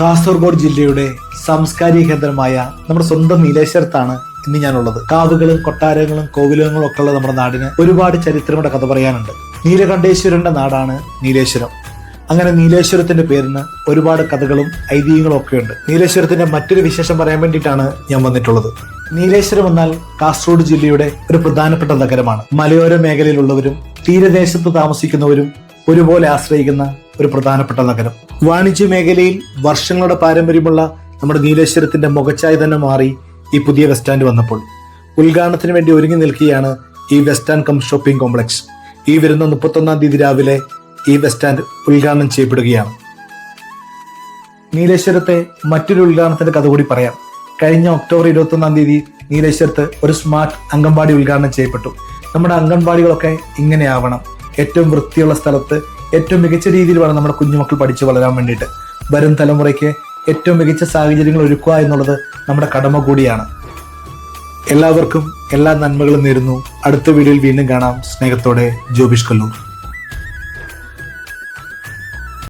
കാസർഗോഡ് ജില്ലയുടെ സാംസ്കാരിക കേന്ദ്രമായ നമ്മുടെ സ്വന്തം നീലേശ്വരത്താണ് ഇന്ന് ഞാനുള്ളത്. കാവുകളും കൊട്ടാരങ്ങളും കോവിലുകളും ഒക്കെ ഉള്ള നമ്മുടെ നാടിന് ഒരുപാട് ചരിത്രങ്ങളുടെ കഥ പറയാനുണ്ട്. നീലകണ്ഠേശ്വരന്റെ നാടാണ് നീലേശ്വരം. അങ്ങനെ നീലേശ്വരത്തിന്റെ പേരിന് ഒരുപാട് കഥകളും ഐതിഹ്യങ്ങളും ഒക്കെ ഉണ്ട്. നീലേശ്വരത്തിന്റെ മറ്റൊരു വിശേഷം പറയാൻ വേണ്ടിയിട്ടാണ് ഞാൻ വന്നിട്ടുള്ളത്. നീലേശ്വരം എന്നാൽ കാസർഗോഡ് ജില്ലയുടെ ഒരു പ്രധാനപ്പെട്ട നഗരമാണ്. മലയോര മേഖലയിലുള്ളവരും തീരദേശത്ത് താമസിക്കുന്നവരും ഒരുപോലെ ആശ്രയിക്കുന്ന ഒരു പ്രധാനപ്പെട്ട നഗരം. വാണിജ്യ മേഖലയിൽ വർഷങ്ങളുടെ പാരമ്പര്യമുള്ള നമ്മുടെ നീലേശ്വരത്തിന്റെ മുഖച്ചായ തന്നെ മാറി ഈ പുതിയ ബസ് സ്റ്റാൻഡ് വന്നപ്പോൾ. ഉദ്ഘാടനത്തിന് വേണ്ടി ഒരുങ്ങി നിൽക്കുകയാണ് ഈ bus stand cum shopping complex. ഈ വരുന്ന മുപ്പത്തൊന്നാം തീയതി രാവിലെ ഈ ബസ് സ്റ്റാൻഡ് ഉദ്ഘാടനം ചെയ്യപ്പെടുകയാണ്. നീലേശ്വരത്തെ മറ്റൊരു ഉദ്ഘാടനത്തിന്റെ കഥ കൂടി പറയാം. കഴിഞ്ഞ ഒക്ടോബർ ഇരുപത്തൊന്നാം തീയതി നീലേശ്വരത്ത് ഒരു സ്മാർട്ട് അംഗൻവാടി ഉദ്ഘാടനം ചെയ്യപ്പെട്ടു. നമ്മുടെ അംഗൻവാടികളൊക്കെ ഇങ്ങനെ ആവണം. ഏറ്റവും വൃത്തിയുള്ള സ്ഥലത്ത് ഏറ്റവും മികച്ച രീതിയിൽ വേണം നമ്മുടെ കുഞ്ഞുമക്കൾ പഠിച്ചു വളരാൻ വേണ്ടിയിട്ട്. വരും തലമുറയ്ക്ക് ഏറ്റവും മികച്ച സാഹചര്യങ്ങൾ ഒരുക്കുക എന്നുള്ളത് നമ്മുടെ കടമ കൂടിയാണ്. എല്ലാവർക്കും എല്ലാ നന്മകളും നേരുന്നു. അടുത്ത വീഡിയോയിൽ വീണ്ടും കാണാം. സ്നേഹത്തോടെ ജോബിഷ് കല്ലൂർ.